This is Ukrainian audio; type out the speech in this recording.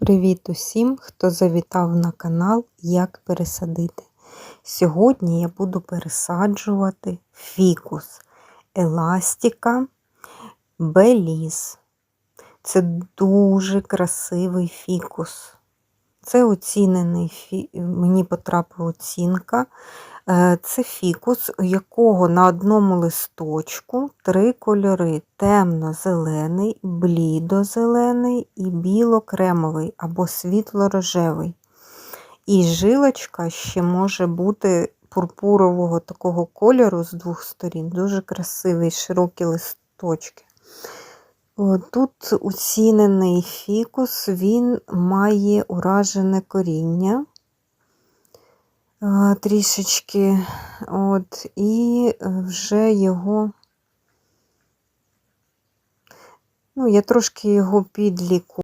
Привіт усім, хто завітав на канал Як пересадити. Сьогодні я буду пересаджувати фікус еластика Беліз. Це дуже красивий фікус. Це оцінений фі... мені потрапила оцінка. Е, Це фікус, у якого на одному листочку три кольори: темно-зелений, блідо-зелений і біло-кремовий або світло-рожевий. І жилочка ще може бути пурпурового такого кольору з двох сторін. Дуже красивий, широкі листочки. Тут оцінений фікус, він має уражене коріння трішечки, от, і вже його, ну, я трошки його підліку.